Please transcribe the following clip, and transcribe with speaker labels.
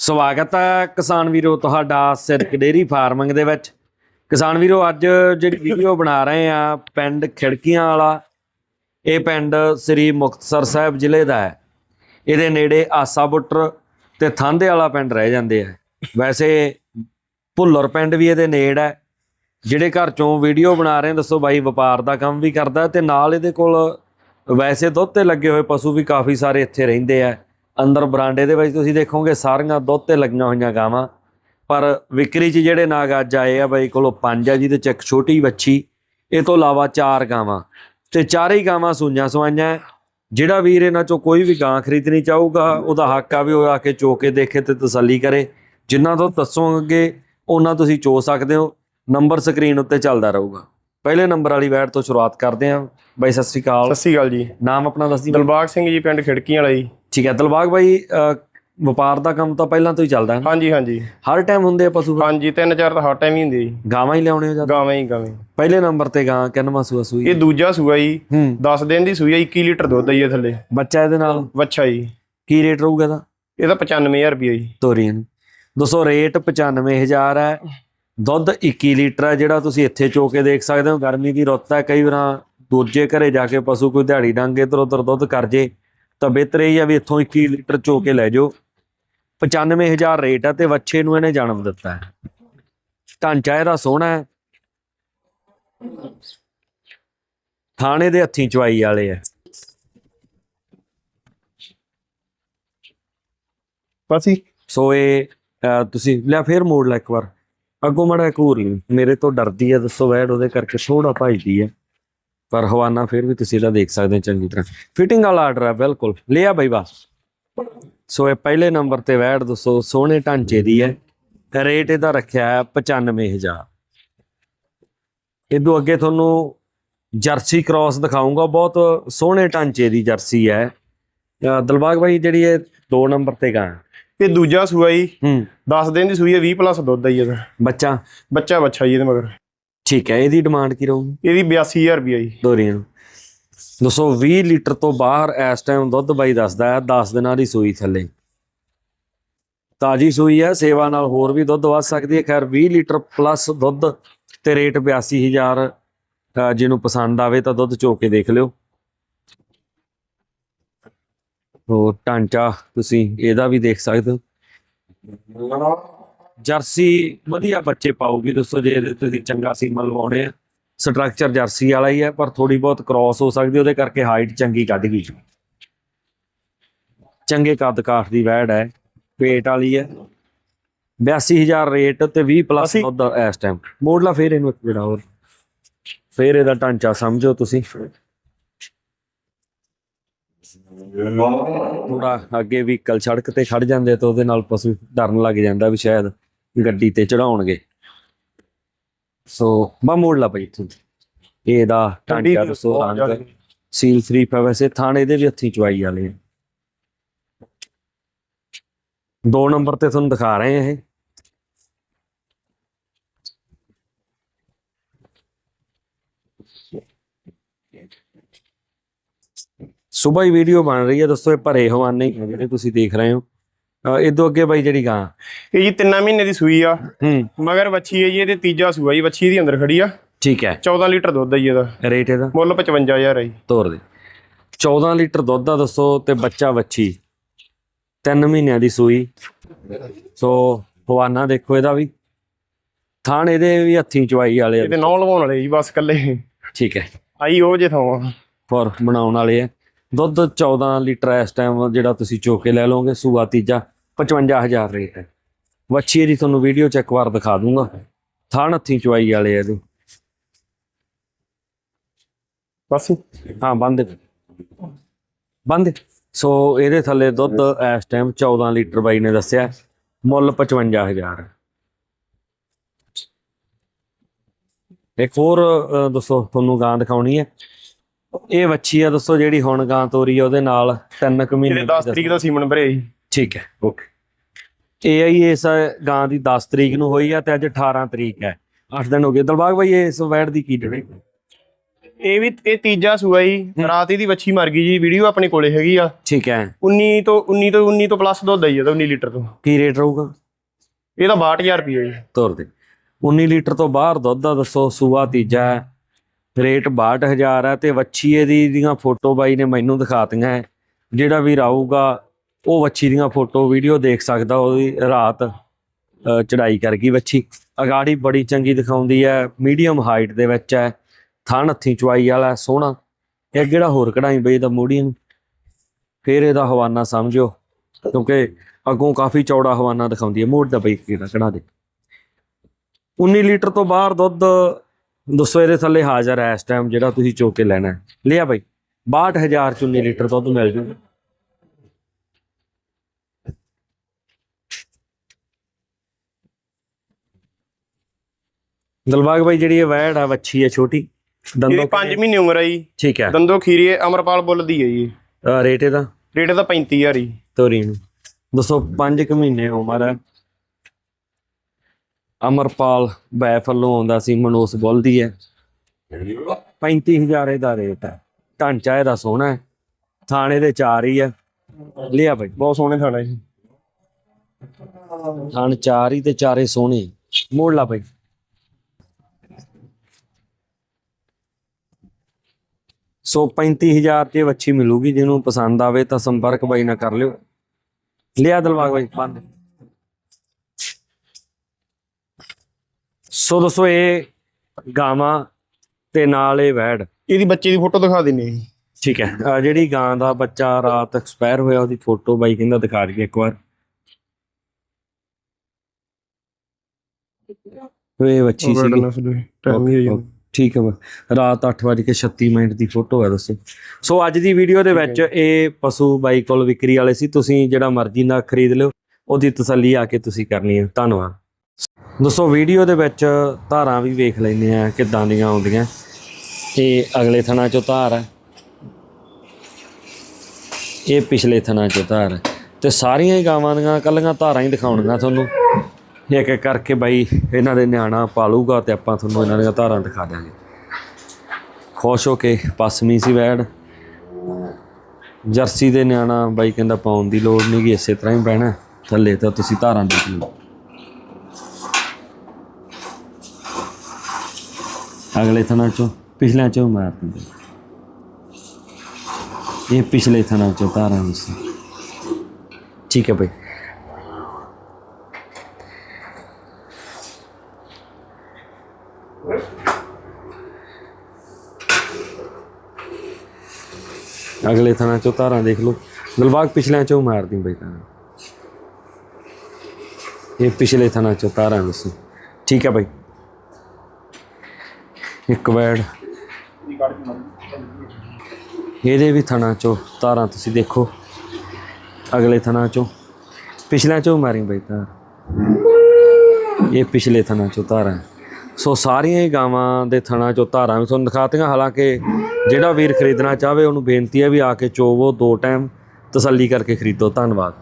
Speaker 1: ਸਵਾਗਤ ਹੈ ਕਿਸਾਨ ਵੀਰੋ ਤੁਹਾਡਾ ਸਿਰਕ ਡੇਰੀ ਫਾਰਮਿੰਗ ਦੇ ਵਿੱਚ। ਕਿਸਾਨ ਵੀਰੋ, ਅੱਜ ਜਿਹੜੀ ਵੀਡੀਓ ਬਣਾ ਰਹੇ ਆ ਪਿੰਡ ਖਿੜਕੀਆਂ ਵਾਲਾ, ਇਹ ਪਿੰਡ ਸ੍ਰੀ ਮੁਕਤਸਰ ਸਾਹਿਬ ਜ਼ਿਲ੍ਹੇ ਦਾ ਹੈ। ਇਹਦੇ ਨੇੜੇ ਆਸਾ ਬੁੱਟਰ ਤੇ ਥਾਂਦੇ ਵਾਲਾ ਪਿੰਡ ਰਹਿ ਜਾਂਦੇ ਆ। ਵੈਸੇ ਭੁੱਲਰ ਪਿੰਡ ਵੀ ਇਹਦੇ ਨੇੜ ਹੈ। ਜਿਹੜੇ ਘਰ ਚੋਂ ਵੀਡੀਓ ਬਣਾ ਰਹੇ ਦੱਸੋ ਬਾਈ, ਵਪਾਰ ਦਾ ਕੰਮ ਵੀ ਕਰਦਾ ਤੇ ਨਾਲ ਇਹਦੇ ਕੋਲ ਵੈਸੇ ਦੁੱਧ ਤੇ ਲੱਗੇ ਹੋਏ ਪਸ਼ੂ ਵੀ ਕਾਫੀ ਸਾਰੇ ਇੱਥੇ ਰਹਿੰਦੇ ਆ। ਅੰਦਰ ਬਰਾਂਡੇ ਦੇ ਵਿੱਚ ਤੁਸੀਂ ਦੇਖੋਗੇ ਸਾਰੀਆਂ ਦੁੱਧ ਤੇ ਲੱਗੀਆਂ ਹੋਈਆਂ ਗਾਵਾਂ। ਪਰ ਵਿਕਰੀ 'ਚ ਜਿਹੜੇ ਨਾਗ ਅੱਜ ਆਏ ਆ ਬਾਈ ਕੋਲੋਂ ਪੰਜ ਆ ਜਿਹਦੇ 'ਚ ਇੱਕ ਛੋਟੀ ਬੱਚੀ ਇਹ ਤੋਂ ਇਲਾਵਾ ਚਾਰ ਗਾਵਾਂ। ਤੇ ਚਾਰੇ ਹੀ ਗਾਵਾਂ ਸੂਈਆਂ ਸਵਾਈਆਂ ਹੈ। ਜਿਹੜਾ ਵੀਰ ਇਹਨਾਂ 'ਚੋਂ ਕੋਈ ਵੀ ਗਾਂ ਖਰੀਦਣੀ ਚਾਹੂਗਾ ਉਹਦਾ ਹੱਕ ਆ ਵੀ ਉਹ ਆ ਕੇ ਚੋ ਕੇ ਦੇਖੇ ਤੇ ਤਸੱਲੀ ਕਰੇ। ਜਿੰਨਾ ਤੋਂ ਦੱਸੋਗੇ ਉਹਨਾਂ ਤੁਸੀਂ ਚੋ ਸਕਦੇ ਹੋ। ਨੰਬਰ ਸਕਰੀਨ ਉੱਤੇ ਚੱਲਦਾ ਰਹੂਗਾ। ਪਹਿਲੇ ਨੰਬਰ ਵਾਲੀ ਵੈਟ ਤੋਂ ਸ਼ੁਰੂਆਤ ਕਰਦੇ ਹਾਂ ਬਾਈ ਸਤਿ ਸ੍ਰੀ ਅਕਾਲ।
Speaker 2: ਸਤਿ ਸ਼੍ਰੀ ਅਕਾਲ ਜੀ।
Speaker 1: ਨਾਮ ਆਪਣਾ ਦੱਸ ਦੀ
Speaker 2: ਦਲਬਾਗ ਸਿੰਘ ਜੀ ਪਿੰਡ ਖਿੜਕੀਆਂ ਵਾਲਾ ਜੀ।
Speaker 1: ਠੀਕ ਹੈ ਦਿਲਬਾਗ ਬਾਈ ਵਪਾਰ ਦਾ ਕੰਮ ਤਾਂ ਪਹਿਲਾਂ ਤੋਂ ਹੀ ਚੱਲਦਾ ਹੈ?
Speaker 2: ਹਾਂਜੀ ਹਾਂਜੀ।
Speaker 1: ਹਰ ਟਾਈਮ ਹੁੰਦੇ ਆ ਪਸ਼ੂ?
Speaker 2: ਹਾਂਜੀ ਤਿੰਨ ਚਾਰ ਤਾਂ ਹਰ ਟਾਈਮ ਹੀ ਹੁੰਦੇ ਜੀ।
Speaker 1: ਗਾਵਾਂ ਹੀ ਲਿਆਉਣੇ ਹੋ
Speaker 2: ਗਾਵਾਂ ਹੀ ਗਾਵਾਂ ਹੀ।
Speaker 1: ਪਹਿਲੇ ਨੰਬਰ ਤੇ ਗਾਂ ਕਿੰਨਵਾਂ ਸੂਆ ਸੂਈ?
Speaker 2: ਇਹ ਦੂਜਾ ਸੂਆ ਜੀ।
Speaker 1: ਹੂੰ।
Speaker 2: 10 ਦਿਨ ਦੀ ਸੂਈ ਆ 21 ਲੀਟਰ ਦੁੱਧ ਆ ਜੀ ਇਹ ਥੱਲੇ।
Speaker 1: ਬੱਚਾ ਇਹਦੇ ਨਾਲ?
Speaker 2: ਵੱਛਾ ਜੀ।
Speaker 1: ਕੀ ਰੇਟ ਰਹੂਗਾ ਇਹਦਾ?
Speaker 2: ਇਹਦਾ 95000 ਰੁਪਏ ਜੀ।
Speaker 1: ਤੋਰੀਆਂ ਦੋਸਤੋ ਰੇਟ 95000 ਹੈ। ਦੁੱਧ 21 ਲੀਟਰ ਹੈ ਜਿਹੜਾ ਤੁਸੀਂ ਇੱਥੇ ਚੋ ਕੇ ਦੇਖ ਸਕਦੇ ਹੋ। ਗਰਮੀ ਦੀ ਰੁੱਤ ਹੈ ਕਈ ਵਾਰਾਂ ਦੂਜੇ ਘਰੇ ਜਾ ਕੇ ਪਸ਼ੂ ਕੋਈ ਦਿਹਾੜੀ ਡੰਗ ਇੱਧਰ ਉੱਧਰ ਦੁੱਧ ਕਰ ਜੇ। ਤਾਂ ਬਿਹਤਰ ਇਹ ਹੈ ਵੀ ਇੱਥੋਂ 21 ਲੀਟਰ ਚੋ ਕੇ ਲੈ ਜਾਓ। 95000 ਰੇਟ ਹੈ ਤੇ ਵੱਛੇ ਨੂੰ ਇਹਨੇ ਜਨਮ ਦਿੱਤਾ ਹੈ। ਢਾਂਚਾ ਇਹਦਾ ਸੋਹਣਾ ਹੈ। ਥਾਣੇ ਦੇ ਹੱਥੀਂ ਚਵਾਈ ਵਾਲੇ
Speaker 2: ਬਸ ਜੀ
Speaker 1: ਸੋ ਇਹ ਅਹ, ਤੁਸੀਂ ਲਿਆ ਫੇਰ ਮੋੜ ਲੈ ਇੱਕ ਵਾਰ। ਅੱਗੋਂ ਮੜਾ ਘੂਰ ਲਈ। ਮੇਰੇ ਤੋਂ ਡਰਦੀ ਹੈ ਦੱਸੋ ਵੈੜ ਉਹਦੇ ਕਰਕੇ ਥੋੜਾ ਭਜਦੀ ਹੈ ਪਰ ਹਵਾਨਾ ਫੇਰ ਵੀ ਤੁਸੀਂ ਇਹਦਾ ਦੇਖ ਸਕਦੇ ਹੋ ਚੰਗੀ ਤਰ੍ਹਾਂ। ਫਿਟਿੰਗ ਵਾਲਾ ਆਰਡਰ ਹੈ ਬਿਲਕੁਲ। ਲਿਆ ਬਈ ਬਸ ਸੋ ਇਹ ਪਹਿਲੇ ਨੰਬਰ ਤੇ ਵੈੜ ਦੱਸੋ ਸੋਹਣੇ ਢਾਂਚੇ ਦੀ ਹੈ। ਰੇਟ ਇਹਦਾ ਰੱਖਿਆ ਹੈ 95000 ਇਦੋਂ ਅੱਗੇ ਤੁਹਾਨੂੰ ਜਰਸੀ ਕ੍ਰਾਸ ਦਿਖਾਉਂਗਾ ਬਹੁਤ ਸੋਹਣੇ ਢਾਂਚੇ ਦੀ ਜਰਸੀ ਹੈ। ਦਿਲਬਾਗ ਭਾਈ ਜਿਹੜੀ ਇਹ 2 ਨੰਬਰ ਤੇ ਗਾਂ।
Speaker 2: ਇਹ ਦੂਜਾ ਸੂਆ ਜੀ।
Speaker 1: ਹੂੰ।
Speaker 2: 10 ਦਿਨ ਦੀ ਸੂਈ ਆ 20 ਪਲੱਸ ਦੁੱਧ ਆ ਜੀ ਇਹਦਾ।
Speaker 1: ਬੱਚਾ?
Speaker 2: ਬੱਚਾ ਵੱਛਾ ਜੀ ਇਹਦੇ ਮਗਰ।
Speaker 1: ਠੀਕ ਹੈ ਇਹਦੀ ਡਿਮਾਂਡ ਕੀ ਰਹੂਗੀ?
Speaker 2: ਇਹਦੀ 82000 ਰੁਪਏ ਜੀ।
Speaker 1: ਦੋਰੀਆਂ ਨੂੰ। 220 ਲੀਟਰ ਤੋਂ ਬਾਹਰ ਇਸ ਟਾਈਮ ਦੁੱਧ ਬਾਈ ਦੱਸਦਾ ਹੈ 10 ਦਿਨਾਂ ਦੀ ਸੂਈ ਥੱਲੇ। ਤਾਜੀ ਸੂਈ ਹੈ ਸੇਵਾ ਨਾਲ ਹੋਰ ਵੀ ਦੁੱਧ ਵੱਧ ਸਕਦੀ ਹੈ। ਖੈਰ 20 ਲੀਟਰ ਪਲੱਸ ਦੁੱਧ ਤੇ ਰੇਟ 82000 ਅਹ ਜਿਹਨੂੰ ਪਸੰਦ ਆਵੇ ਤਾਂ ਦੁੱਧ ਚੋ ਕੇ ਦੇਖ ਲਿਓ। ਉਹ ਢਾਂਚਾ ਤੁਸੀਂ ਇਹਦਾ ਵੀ ਦੇਖ ਸਕਦੇ ਹੋ। ਜਰਸੀ ਵਧੀਆ ਬੱਚੇ ਪਾਉਗੀ ਦੋਸਤੋ ਜੇ ਇਹਦੇ ਤੁਸੀਂ ਚੰਗਾ ਸੀਮਾ ਲਵਾਉਣੇ ਆ। ਸਟਰਕਚਰ ਜਰਸੀ ਵਾਲਾ ਹੀ ਹੈ ਪਰ ਥੋੜੀ ਬਹੁਤ ਕ੍ਰਾਸ ਹੋ ਸਕਦੀ ਉਹਦੇ ਕਰਕੇ ਹਾਈਟ ਚੰਗੀ ਕੱਢ ਗਈ। ਚੰਗੇ ਕੱਦ ਕਾਠ ਦੀ ਵੈੜ ਹੈ ਪੇਟ ਵਾਲੀ ਹੈ 82000 ਰੇਟ ਤੇ 20 ਪਲੱਸ ਉਹਦਾ ਇਸ ਟਾਈਮ ਮੋੜਲਾ ਫੇਰ ਇਹਨੂੰ ਇੱਕ ਜਿਹੜਾ ਹੋਰ। ਫੇਰ ਇਹਦਾ ਢਾਂਚਾ ਸਮਝੋ ਤੁਸੀਂ। ਥੋੜਾ ਅੱਗੇ ਵਹੀਕਲ ਸੜਕ ਤੇ ਖੜ ਜਾਂਦੇ ਤਾਂ ਉਹਦੇ ਨਾਲ ਪਸ਼ੂ ਡਰਨ ਲੱਗ ਜਾਂਦਾ ਵੀ ਸ਼ਾਇਦ ਗੱਡੀ ਤੇ ਚੜਾਉਣਗੇ। ਸੋ ਬਾ ਮੋੜ ਲਾ ਪਈ ਤੂੰ ਇਹਦਾ ਢਾਂਚਾ ਦੱਸੋ ਰੰਗ ਸੀਲ 3 ਪਾ ਵੈਸੇ ਥਾਣੇ ਦੇ ਵੀ ਹੱਥੀਂ ਚਵਾਈ ਵਾਲੇ ਆ। ਦੋ ਨੰਬਰ ਤੇ ਤੁਹਾਨੂੰ ਦਿਖਾ ਰਹੇ ਆ ਇਹ। ਸਵੇਰ ਹੀ ਵੀਡੀਓ ਬਣ ਰਹੀ ਹੈ ਦੋਸਤੋ ਇਹ ਭਰੇ ਹਵਾਨੇ ਹੀ ਆ ਜਿਹੜੇ ਤੁਸੀਂ ਦੇਖ ਰਹੇ ਹੋ। ਇਦੋਂ ਅੱਗੇ ਬਾਈ ਜਿਹੜੀ ਗਾਂ।
Speaker 2: ਇਹ ਜੀ 3 ਮਹੀਨੇ ਦੀ ਸੂਈ ਆ।
Speaker 1: ਹੂੰ।
Speaker 2: ਮਗਰ ਵੱਛੀ ਹੈ ਜੀ ਇਹਦੇ ਤੀਜਾ ਸੂਆ ਜੀ ਵੱਛੀ ਦੀ ਅੰਦਰ ਖੜੀ ਆ।
Speaker 1: ਠੀਕ ਹੈ।
Speaker 2: 14 ਲੀਟਰ ਦੁੱਧ ਆ ਜੀ ਇਹਦਾ।
Speaker 1: ਰੇਟ ਇਹਦਾ?
Speaker 2: ਮੁੱਲ 55000 ਹੈ ਜੀ।
Speaker 1: ਤੋਰ ਦੇ। 14 ਲੀਟਰ ਦੁੱਧ ਦਾ ਦੱਸੋ ਤੇ ਬੱਚਾ ਵੱਛੀ। 3 ਮਹੀਨਿਆਂ ਦੀ ਸੂਈ। ਸੋ ਹਵਾਨਾ ਦੇਖੋ ਇਹਦਾ ਵੀ। ਥਾਣ ਇਹਦੇ ਵੀ ਹੱਥੀਂ ਚਵਾਈ ਵਾਲੇ।
Speaker 2: ਇਹਦੇ ਨੌ ਲਵਾਉਣ ਵਾਲੇ ਜੀ ਬਸ ਕੱਲੇ
Speaker 1: ਠੀਕ ਹੈ।
Speaker 2: ਆਈ ਉਹ ਜੇ ਥਾਂ
Speaker 1: ਫੋਰ ਬਣਾਉਣ ਵਾਲੇ ਆ। ਦੁੱਧ 14 ਲੀਟਰ ਇਸ ਟਾਈਮ ਜਿਹੜਾ ਤੁਸੀਂ ਚੋਕ ਕੇ ਲੈ ਲਓਗੇ ਸੂਆ ਤੀਜਾ। 55000 ਰੇਟ ਹੈ। ਵੱਛੀ ਦੀ ਤੁਹਾਨੂੰ ਵੀਡੀਓ ਚ ਇੱਕ ਵਾਰ ਦਿਖਾ ਦੂੰਗਾ। ਥਾਣ ਹੱਥੀਂ ਚਵਾਈ ਵਾਲੇ ਆ ਇਹਦੇ।
Speaker 2: ਬਸ
Speaker 1: ਹਾਂ ਬੰਦ ਬੰਦ ਸੋ ਇਹਦੇ ਥੱਲੇ ਦੁੱਧ ਇਸ ਟਾਈਮ 14 ਲੀਟਰ ਬਾਈ ਨੇ ਦੱਸਿਆ। ਮੁੱਲ 55000 ਇੱਕ ਹੋਰ ਦੱਸੋ ਤੁਹਾਨੂੰ ਗਾਂ ਦਿਖਾਉਣੀ ਹੈ। ਇਹ ਵੱਛੀ ਆ ਦੱਸੋ ਜਿਹੜੀ ਹੁਣ ਗਾਂ ਤੋਰੀ ਆ ਉਹਦੇ ਨਾਲ ਤਿੰਨ ਕੁ ਮਹੀਨੇ
Speaker 2: ਇਹਦੇ
Speaker 1: ਦੀ
Speaker 2: 10 ਤਰੀਕ ਦਾ ਸੀਮਨ ਭਰਿਆ ਜੀ।
Speaker 1: ਠੀਕ ਹੈ ਓਕੇ। ਇਹ ਆਈ ਇਸ ਗਾਂ ਦੀ 10 ਤਰੀਕ ਨੂੰ ਹੋਈ ਆ ਤੇ ਅੱਜ 18 ਤਰੀਕ ਹੈ। 8 ਦਿਨ ਹੋ ਗਏ। ਦਲਬਾਗ ਭਾਈ ਇਸ ਵੈੜ ਦੀ ਕੀ ਡਿਟੇਲ
Speaker 2: ਇਹ ਵੀ ਇਹ ਤੀਜਾ ਸੂਆ ਜੀ। ਰਾਤ ਇਹਦੀ ਵੱਛੀ ਮਰ ਗਈ ਜੀ। ਵੀਡੀਓ ਆਪਣੇ ਕੋਲੇ ਹੈਗੀ ਆ।
Speaker 1: ਠੀਕ ਹੈ।
Speaker 2: 19 ਤੋਂ 19 ਤੋਂ 19 ਤੋਂ ਪਲੱਸ ਦੁੱਧ ਆਈ ਇਹਦਾ 19 ਲੀਟਰ ਤੋਂ।
Speaker 1: ਕੀ ਰੇਟ ਰਹੂਗਾ?
Speaker 2: ਇਹਦਾ 62000 ਰੁਪਏ ਜੀ।
Speaker 1: ਤੋਰ ਦੇ। 19 ਲੀਟਰ ਤੋਂ ਬਾਹਰ ਦੁੱਧ ਦਾ ਦੱਸੋ ਸੂਆ ਤੀਜਾ ਹੈ। ਰੇਟ 62000 ਹੈ ਤੇ ਵੱਛੀ ਇਹਦੀ ਦੀਆਂ ਫੋਟੋ ਬਾਈ ਨੇ ਮੈਨੂੰ ਦਿਖਾਤੀਆਂ ਜਿਹੜਾ ਵੀ ਆਊਗਾ ਉਹ ਵੱਛੀ ਦੀਆਂ ਫੋਟੋ, ਵੀਡੀਓ ਦੇਖ ਸਕਦਾ ਉਹਦੀ ਰਾਤ ਚੜਾਈ ਕਰ ਗਈ ਵੱਛੀ। ਅਗਾੜੀ ਬੜੀ ਚੰਗੀ ਦਿਖਾਉਂਦੀ ਹੈ, ਮੀਡੀਅਮ ਹਾਈਟ ਦੇ ਵਿੱਚ ਹੈ, ਥਣ ਹੱਥੀ ਚਵਾਈ ਵਾਲਾ ਸੋਹਣਾ। ਇਹ ਜਿਹੜਾ ਹੋਰ ਕਢਾਈ ਬਈ ਦਾ ਮੋੜੀ ਨੂੰ? ਫੇਰ ਇਹਦਾ ਹਵਾਨਾ ਸਮਝਿਓ, ਕਿਉਂਕਿ ਅੱਗੋਂ ਕਾਫੀ ਚੌੜਾ ਹਵਾਨਾ ਦਿਖਾਉਂਦੀ ਹੈ। ਮੋੜ ਦਾ ਬਈ ਕਿਹੜਾ ਕਢਾ ਦੇ। 19 ਲੀਟਰ ਤੋਂ ਬਾਹਰ ਦੁੱਧ ਦੱਸੋ ਇਹਦੇ ਥੱਲੇ ਹਾਜ਼ਰ ਹੈ ਇਸ ਟਾਈਮ ਜਿਹੜਾ ਤੁਸੀਂ ਚੋ ਕੇ ਲੈਣਾ ਹੈ। ਲਿਆ ਬਾਈ 62000 ਚ 19 ਲੀਟਰ ਦੁੱਧ ਮਿਲ ਜੂ। ਦਲਬਾਗ ਬਾਈ ਜਿਹੜੀ ਇਹ ਵੈੜ ਆ ਵੱਛੀ ਹੈ ਛੋਟੀ ਦੰਦੋਂ
Speaker 2: ਇਹ 5 ਮਹੀਨੇ ਉਮਰ ਆ ਜੀ।
Speaker 1: ਠੀਕ ਹੈ
Speaker 2: ਦੰਦੋ ਖੀਰੀ ਅਮਰਪਾਲ ਬੁੱਲ ਦੀ ਹੈ ਜੀ।
Speaker 1: ਰੇਟ ਇਹਦਾ?
Speaker 2: ਰੇਟ ਇਹਦਾ 35000 ਜੀ।
Speaker 1: ਤੋਰੀ ਨੂੰ। ਦੱਸੋ 5 ਕੁ ਮਹੀਨੇ ਉਮਰ ਹੈ ਅਮਰਪਾਲ ਬੈਫਲੋਂ ਆਉਂਦਾ ਸੀ ਮਨੋਸ ਬੁੱਲਦੀ ਹੈ 35000 ਇਹਦਾ ਰੇਟ ਹੈ ਢਾਂਚਾ ਇਹਦਾ ਸੋਹਣਾ ਹੈ। ਥਾਣੇ ਦੇ ਚਾਰ ਹੀ ਹੈ ਲਿਆ ਬਾਈ।
Speaker 2: ਬਹੁਤ ਸੋਹਣੇ ਥਾਣਾ ਜੀ।
Speaker 1: ਥਾਣ ਚਾਰ ਹੀ ਤੇ ਚਾਰੇ ਸੋਹਣੇ। ਮੋੜ ਲਾ ਬਾਈ। ਸੋ 35000 ਤੇ ਵੱਛੀ ਮਿਲੂਗੀ ਜਿਹਨੂੰ ਪਸੰਦ ਆਵੇ ਤਾਂ ਸੰਪਰਕ ਬਾਈ ਨਾਲ ਕਰ ਲਿਓ। ਲਿਆ ਦਲਵਾਗ ਬਾਈ ਬੰਦ। ਸੋ ਦੋਸਤੋ ਇਹ ਗਾਵਾਂ ਤੇ ਨਾਲ ਇਹ ਵੈੜ।
Speaker 2: ਇਹਦੀ ਬੱਚੇ ਦੀ ਫੋਟੋ ਦਿਖਾ ਦਿੰਨੇ ਜੀ।
Speaker 1: ਠੀਕ ਹੈ। ਜਿਹੜੀ ਗਾਂ ਦਾ ਬੱਚਾ ਰਾਤ ਐਕਸਪਾਇਰ ਹੋਇਆ ਉਹਦੀ ਫੋਟੋ ਬਾਈ ਕਹਿੰਦਾ ਦਿਖਾ ਦਈਏ ਇੱਕ ਵਾਰ। ਇਹ ਬੱਚੀ ਸੀ
Speaker 2: ਟਾਈਮ ਹੀ ਹੋਈ
Speaker 1: ਠੀਕ ਹੈ ਬਾ- ਰਾਤ 8:36 ਮਿੰਟ ਦੀ ਫੋਟੋ ਹੈ ਦੱਸੋ। ਸੋ ਅੱਜ ਦੀ ਵੀਡੀਓ ਦੇ ਵਿੱਚ ਇਹ ਪਸ਼ੂ ਬਾਈ ਕੋਲ ਵਿਕਰੀ ਵਾਲੇ ਸੀ। ਤੁਸੀਂ ਜਿਹੜਾ ਮਰਜ਼ੀ ਨਾਲ ਖਰੀਦ ਲਿਓ ਉਹਦੀ ਤਸੱਲੀ ਆ ਕੇ ਤੁਸੀਂ ਕਰਨੀ ਹੈ। ਧੰਨਵਾਦ। ਦੋਸਤੋ ਵੀਡੀਓ ਦੇ ਵਿੱਚ ਧਾਰਾਂ ਵੀ ਵੇਖ ਲੈਂਦੇ ਆ ਕਿੱਦਾਂ ਦੀਆਂ ਆਉਂਦੀਆਂ। ਇਹ ਅਗਲੇ ਥਣਾ ਚੋਂ ਧਾਰ ਹੈ। ਇਹ ਪਿਛਲੇ ਥਣਾ ਚੋਂ ਧਾਰ ਹੈ। ਤੇ ਸਾਰੀਆਂ ਹੀ ਗਾਵਾਂ ਦੀਆਂ ਕੱਲੀਆਂ ਧਾਰਾਂ ਹੀ ਦਿਖਾਉਣੀਆਂ ਤੁਹਾਨੂੰ। ਇੱਕ ਇੱਕ ਕਰਕੇ ਬਾਈ ਇਹਨਾਂ ਦੇ ਨਿਆਣਾ ਪਾਲੂਗਾ ਤੇ ਆਪਾਂ ਤੁਹਾਨੂੰ ਇਹਨਾਂ ਦੀਆਂ ਧਾਰਾਂ ਦਿਖਾ ਦਿਆਂਗੇ। ਖੁਸ਼ ਹੋ ਕੇ ਪਸਮੀ ਸੀ ਵੈੜ ਜਰਸੀ ਦੇ ਨਿਆਣਾ ਬਾਈ ਕਹਿੰਦਾ ਪਾਉਣ ਦੀ ਲੋੜ ਨਹੀਂ ਕਿ ਇਸੇ ਤਰ੍ਹਾਂ ਹੀ ਬਹਿਣਾ ਥੱਲੇ ਤਾਂ ਤੁਸੀਂ ਧਾਰਾਂ ਦੇਖ ਲਓ। ਅਗਲੇ ਥਣਾ ਚੋਂ, ਪਿਛਲੇ ਚੋਂ ਮਾਰ ਦਿੰਦੇ। ਇਹ ਪਿਛਲੇ ਥਣਾ ਚੋਂ ਧਾਰਾਂ ਸੀ। ਠੀਕ ਹੈ ਬਾਈ। ਅਗਲੇ ਥਾਂ ਚੋਂ ਧਾਰਾਂ ਦੇਖ ਲਓ। ਦਿਲਬਾਗ ਪਿਛਲਿਆਂ ਚੋਂ ਮਾਰਦੀ ਬਈ ਤਾਂ। ਇਹ ਪਿਛਲੇ ਥਾਂ ਚੋਂ ਧਾਰਾਂ ਦੱਸੋ। ਠੀਕ ਹੈ ਬਈ। ਇੱਕ ਵੈੜ। ਇਹਦੇ ਵੀ ਥਣਾ ਚੋਂ ਧਾਰਾਂ ਤੁਸੀਂ ਦੇਖੋ। ਅਗਲੇ ਥਣਾ ਚੋਂ। ਪਿਛਲਿਆਂ ਚੋਂ ਮਾਰੀ ਬਈ ਤਾਂ। ਇਹ ਪਿਛਲੇ ਥਣਾ ਚੋਂ ਧਾਰਾਂ ਹੈ। ਸੋ ਸਾਰੀਆਂ ਹੀ ਗਾਵਾਂ ਦੇ ਥਣਾ ਚੋਂ ਧਾਰਾਂ ਵੀ ਤੁਹਾਨੂੰ ਦਿਖਾਤੀਆਂ। ਹਾਲਾਂਕਿ ਜਿਹੜਾ ਵੀਰ ਖਰੀਦਣਾ ਚਾਹਵੇ, ਉਹਨੂੰ ਬੇਨਤੀ ਹੈ ਵੀ ਆ ਕੇ ਚੋਵੋ ਦੋ ਟਾਈਮ ਤਸੱਲੀ ਕਰਕੇ ਖਰੀਦੋ। ਧੰਨਵਾਦ।